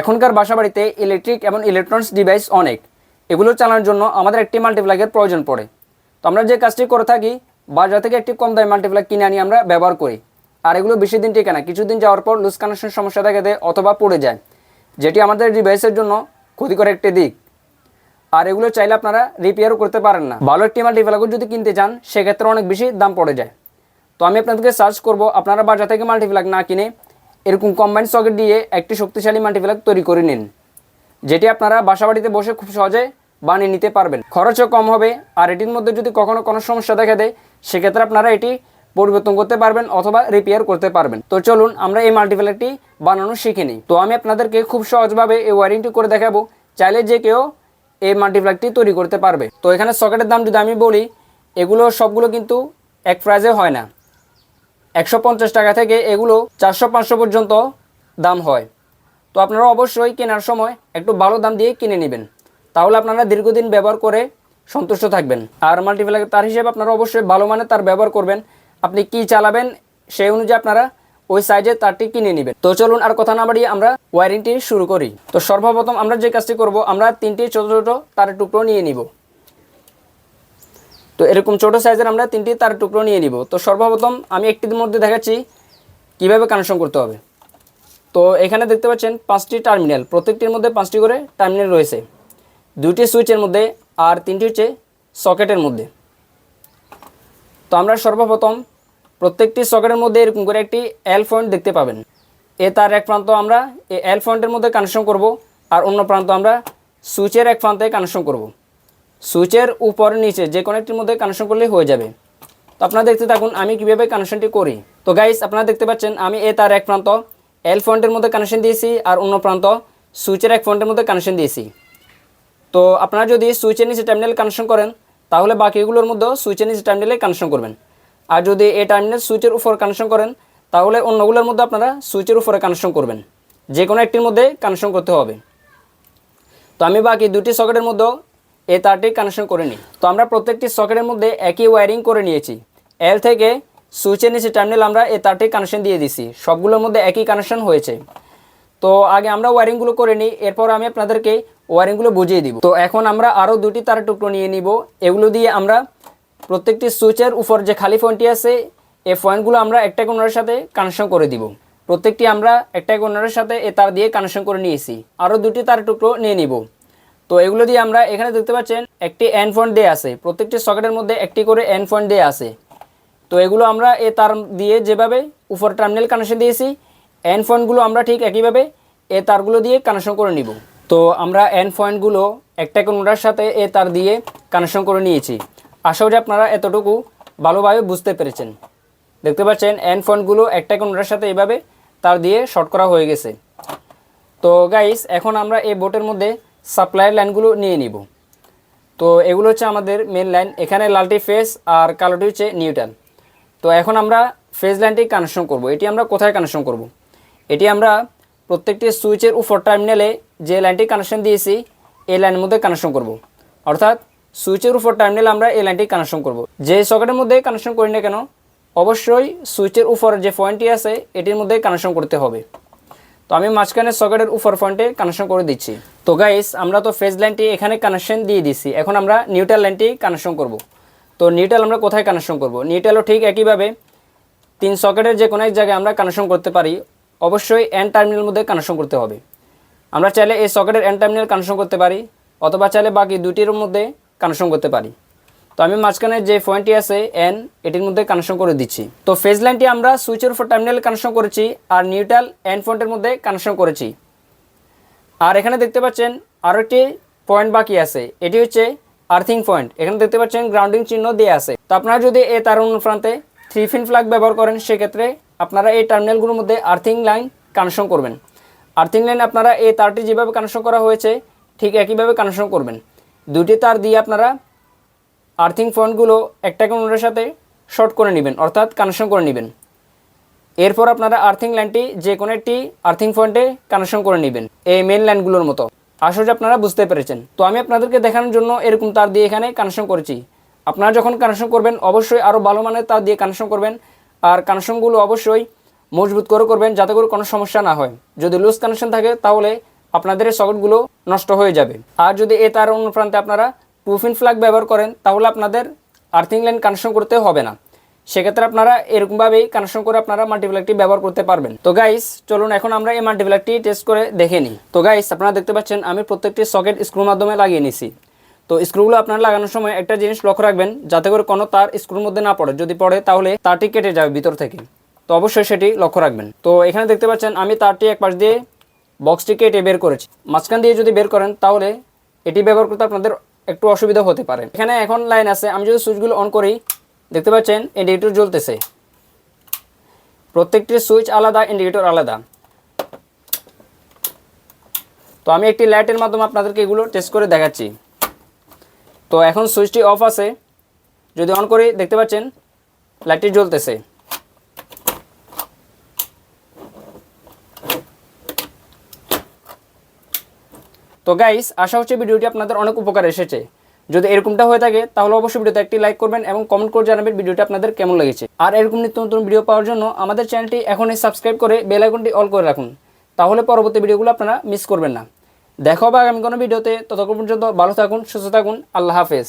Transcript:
এখনকার বাসাবাড়িতে ইলেকট্রিক এবং ইলেকট্রনিক্স ডিভাইস অনেক। এগুলো চালানোর জন্য আমাদের একটি মাল্টিপ্লাগের প্রয়োজন পড়ে। তো আমরা যে কাজটি করে থাকি, বাজার থেকে একটি কম দামি মাল্টিপ্লাগ কিনে আনি আমরা ব্যবহার করি। আর এগুলো বেশি দিন টেকে না, কিছুদিন যাওয়ার পর লুজ কানেকশন সমস্যা দেখা দেয় অথবা পড়ে যায়, যেটি আমাদের ডিভাইসের জন্য ক্ষতিকর একটি দিক। আর এগুলো চাইলে আপনারা রিপেয়ারও করতে পারেন না। ভালো একটি মাল্টিপ্লাগও যদি কিনতে চান, সেক্ষেত্রে অনেক বেশি দাম পড়ে যায়। তো আমি আপনাদেরকে সার্চ করব, আপনারা বাজার থেকে মাল্টিপ্লাগ না কিনে এরকম কম্বাইন্ড সকেট দিয়ে একটি শক্তিশালী মাল্টিপ্লাগ তৈরি করে নিন, যেটি আপনারা বাসাবাড়িতে বসে খুব সহজে বানিয়ে নিতে পারবেন। খরচও কম হবে, আর এটির মধ্যে যদি কখনো কোনো সমস্যা দেখা দেয়, সেক্ষেত্রে আপনারা এটি পরিবর্তন করতে পারবেন অথবা রিপেয়ার করতে পারবেন। তো চলুন আমরা এই মাল্টিপ্লাগটি বানানো শিখে নিই। তো আমি আপনাদেরকে খুব সহজভাবে এই ওয়ারিংটি করে দেখাবো। চাইলে যে কেউ এই মাল্টিপ্লাগটি তৈরি করতে পারবে। তো এখানে সকেটের দাম যদি আমি বলি, এগুলো সবগুলো কিন্তু এক প্রাইজে হয় না। একশো পঞ্চাশ টাকা থেকে এগুলো চারশো পাঁচশো পর্যন্ত দাম হয়। তো আপনারা অবশ্যই কেনার সময় একটু ভালো দাম দিয়ে কিনে নেবেন। তাহলে আপনারা দীর্ঘদিন ব্যবহার করে সন্তুষ্ট থাকবেন। আর মাল্টিপ্লাগ তার হিসেবে আপনারা অবশ্যই ভালো মানে তার ব্যবহার করবেন। আপনি কি চালাবেন সেই অনুযায়ী আপনারা ওই সাইজে তারটি কিনে নেবেন। তো চলুন আর কথা না বাড়িয়ে আমরা ওয়ারিংটি শুরু করি। তো সর্বপ্রথম আমরা যে কাজটি করব, আমরা তিনটি ছোটো ছোটো তারের টুকরো নিয়ে নিব। তো এরকম ছোটো সাইজের আমরা তিনটি তার টুকরো নিয়ে নিব। তো সর্বপ্রথম আমি একটির মধ্যে দেখাচ্ছি কীভাবে কানেকশন করতে হবে। তো এখানে দেখতে পাচ্ছেন পাঁচটি টার্মিনাল প্রত্যেকটির মধ্যে পাঁচটি করে টার্মিনাল রয়েছে। দুইটি সুইচের মধ্যে আর তিনটি হচ্ছে সকেটের মধ্যে। তো আমরা সর্বপ্রথম প্রত্যেকটি সকেটের মধ্যে এরকম করে একটি এল পয়েন্ট দেখতে পাবেন। এ তার এক প্রান্ত আমরা এই এল পয়েন্টের মধ্যে কানেকশন করব আর অন্য প্রান্ত আমরা সুইচের এক প্রান্তে কানেকশন করব। সুইচের উপর নিচে যে কোনো একটির মধ্যে কানেকশন করলে হয়ে যাবে। তো আপনারা দেখতে থাকুন, আমি কীভাবে কানেকশনটি করি। তো গাইস আপনারা দেখতে পাচ্ছেন, আমি এ তার এক প্রান্ত এল পয়েন্টের মধ্যে কানেকশন দিয়েছি আর অন্য প্রান্ত, সুইচের এক পয়েন্টের মধ্যে কানেকশন দিয়েছি। তো আপনারা যদি সুইচের নিচে টার্মিনাল কানেকশন করেন, তাহলে বাকিগুলোর মধ্যেও সুইচের নিচে টার্মিনালে কানেকশন করবেন। আর যদি এই টার্মিনাল সুইচের উপর কানেকশন করেন, তাহলে অন্যগুলোর মধ্যে আপনারা সুইচের উপরে কানেকশন করবেন। যে কোনো একটির মধ্যে কানেকশন করতে হবে। তো আমি বাকি দুটি সকেটের মধ্যেও এই তারটি কানেকশন করে নিই তো আমরা প্রত্যেকটি সকেটের মধ্যে একই ওয়্যারিং করে নিয়েছি। এল থেকে সুইচের নিচে টার্মিনাল আমরা এই তারটি কানেকশন দিয়ে দিছি। সবগুলোর মধ্যে একই কানেকশন হয়েছে। তো আগে আমরা ওয়ারিংগুলো করে নিই, এরপর আমি আপনাদেরকে ওয়ারিংগুলো বুঝিয়ে দিব। তো এখন আমরা আরও দুটি তার টুকরো নিয়ে নিব। এগুলো দিয়ে আমরা প্রত্যেকটি সুইচের উপর যে খালি পয়েন্টটি আছে এই পয়েন্টগুলো আমরা একটা কোনারের সাথে কানেকশন করে দিব। প্রত্যেকটি আমরা একটা কোনারের সাথে এ তার দিয়ে কানেকশন করে নিয়েছি। আরও দুটি তার টুকরো নিয়ে নিব। তো এগুলো দিয়ে আমরা এখানে দেখতে পাচ্ছেন একটি এন পয়েন্ট দিয়ে আছে। প্রত্যেকটি সকেটের মধ্যে একটি করে এন পয়েন্ট দিয়ে আছে। তো এগুলো আমরা এ তার দিয়ে যেভাবে উপর টার্মিনাল কানেকশন দিয়েছি এন পয়েন্টগুলো আমরা ঠিক একইভাবে এ তারগুলো দিয়ে কানেকশন করে নিব। তো আমরা এন পয়েন্টগুলো একটা কোনোটার সাথে এ তার দিয়ে কানেকশন করে নিয়েছি। আশা করি আপনারা এতটুকু ভালোভাবে বুঝতে পেরেছেন। দেখতে পাচ্ছেন এন পয়েন্টগুলো একটা কোনোটার সাথে এভাবে তার দিয়ে শর্ট করা হয়ে গেছে। তো গাইস এখন আমরা এই বোটের মধ্যে সাপ্লাইয়ের লাইনগুলো নিয়ে নিব। তো এগুলো হচ্ছে আমাদের মেন লাইন এখানে লালটি ফেস আর কালোটি হচ্ছে নিউট্রাল তো এখন আমরা ফেজ লাইনটি কানেকশন করব। এটি আমরা কোথায় কানেকশন করব? এটি আমরা প্রত্যেকটি সুইচের উপর টার্মিনালে যে লাইনটি কানেকশন দিয়েছি, এই লাইনের মধ্যে কানেকশন করব। অর্থাৎ সুইচের উপর টার্মিনালে আমরা এই লাইনটি কানেকশন করব। যে সকেটের মধ্যে কানেকশন করি না কেন, অবশ্যই সুইচের উপর যে পয়েন্টটি আছে, এটির মধ্যে কানেকশন করতে হবে। তো আমি মাঝখানে সকেটের উপর ফ্রন্টে কানেকশন করে দিচ্ছি। তো গাইস আমরা তো ফেজ লাইনটি এখানে কানেকশন দিয়ে দিচ্ছি এখন আমরা নিউট্রাল লাইনটি কানেকশন করব। তো নিউট্রাল আমরা কোথায় কানেকশন করব? নিউট্রালও ঠিক একইভাবে তিন সকেটের যে কোনো এক জায়গায় আমরা কানেকশন করতে পারি। অবশ্যই এন টার্মিনালের মধ্যে কানেকশন করতে হবে। আমরা চাইলে এই সকেটের এন টার্মিনাল কানেকশন করতে পারি, অথবা চাইলে বাকি দুটির মধ্যে কানেকশন করতে পারি। তো আমি মাঝখানে যে পয়েন্টটি আছে এন এটির মধ্যে কানেকশন করে দিচ্ছি। তো ফেজ লাইনটি আমরা সুইচের উপর টার্মিনাল কানেকশন করেছি আর নিউট্রাল এন পয়েন্টের মধ্যে কানেকশন করেছি। আর এখানে দেখতে পাচ্ছেন আরও একটি পয়েন্ট বাকি আছে, এটি হচ্ছে আর্থিং পয়েন্ট এখানে দেখতে পাচ্ছেন গ্রাউন্ডিং চিহ্ন দিয়ে আছে। তো আপনারা যদি এই তার অন্য প্রান্তে থ্রি ফিন ফ্ল্যাগ ব্যবহার করেন, সেক্ষেত্রে আপনারা এই টার্মিনালগুলোর মধ্যে আর্থিং লাইন কানেকশন করবেন। আর্থিং লাইন আপনারা এই তারটি যেভাবে কানেকশন করা হয়েছে, ঠিক একইভাবে কানেকশন করবেন। দুটি তার দিয়ে আপনারা আর্থিং পয়েন্টগুলো একটা কোনোটার সাথে শর্ট করে নেবেন, অর্থাৎ কানেকশন করে নেবেন। এরপর আপনারা আর্থিং লাইনটি যে কোনো একটি আর্থিং পয়েন্টে কানেকশন করে নেবেন, এই মেন লাইনগুলোর মতো। করি আপনারা বুঝতে পেরেছেন। তো আমি আপনাদেরকে দেখানোর জন্য এরকম তার দিয়ে এখানে কানেকশন করেছি। আপনারা যখন কানেকশন করবেন, অবশ্যই আরও ভালো মানের তার দিয়ে কানেকশন করবেন। আর কানেকশনগুলো অবশ্যই মজবুত করে করবেন যাতে করে কোনো সমস্যা না হয়। যদি লুজ কানেকশন থাকে, তাহলে আপনাদের সকেটগুলো নষ্ট হয়ে যাবে। আর যদি এ তার অন্য প্রান্তে আপনারা পিন ফ্ল্যাগ ব্যবহার করেন, তাহলে আপনাদের আর্থিং লাইন কানেকশন করতে হবে না। সেক্ষেত্রে আপনারা এরকমভাবেই কানেকশন করে আপনারা মাল্টিপ্লাগটি ব্যবহার করতে পারবেন। তো গাইস চলুন এখন আমরা এই মাল্টিপ্লাগটি টেস্ট করে দেখে নিই। তো গাইস আপনারা দেখতে পাচ্ছেন, আমি প্রত্যেকটি সকেট স্ক্রুর মাধ্যমে লাগিয়ে নিছি। তো স্ক্রুগুলো আপনারা লাগানোর সময় একটা জিনিস লক্ষ্য রাখবেন, যাতে করে কোনো তার স্ক্রুর মধ্যে না পড়ে। যদি পড়ে, তাহলে তারটি কেটে যাবে ভিতর থেকে। তো অবশ্যই সেটি লক্ষ্য রাখবেন। তো এখানে দেখতে পাচ্ছেন, আমি তারটি এক পাশ দিয়ে বক্সটি কেটে বের করেছি। মাঝখান দিয়ে যদি বের করেন, তাহলে এটি ব্যবহার করতে আপনাদের একটু অসুবিধা হতে পারে। এখানে এখন লাইন আছে, আমি যদি সুইচগুলো অন করি, দেখতে পাচ্ছেন ইন্ডিকেটর জ্বলতেছে। প্রত্যেকটির সুইচ আলাদা ইন্ডিকেটর আলাদা। তো আমি একটি লাইটের মাধ্যমে আপনাদেরকে এগুলো টেস্ট করে দেখাচ্ছি। তো এখন সুইচটি অফ আছে। যদি অন করি, দেখতে পাচ্ছেন লাইটটি জ্বলতেছে। তো গাইস আশা হচ্ছে ভিডিওটি আপনাদের অনেক উপকার এসেছে। যদি এরকমটা হয়ে থাকে, তাহলে অবশ্যই ভিডিওতে একটি লাইক করবেন এবং কমেন্ট করে জানাবেন ভিডিওটি আপনাদের কেমন লেগেছে। আর এরকম নিত্য নতুন ভিডিও পাওয়ার জন্য আমাদের চ্যানেলটি এখনই সাবস্ক্রাইব করে বেল আইকনটি অল করে রাখুন। তাহলে পরবর্তী ভিডিওগুলো আপনারা মিস করবেন না। দেখা হবে আগামী কোনো ভিডিওতে ততক্ষণ পর্যন্ত ভালো থাকুন, সুস্থ থাকুন, আল্লাহ হাফেজ।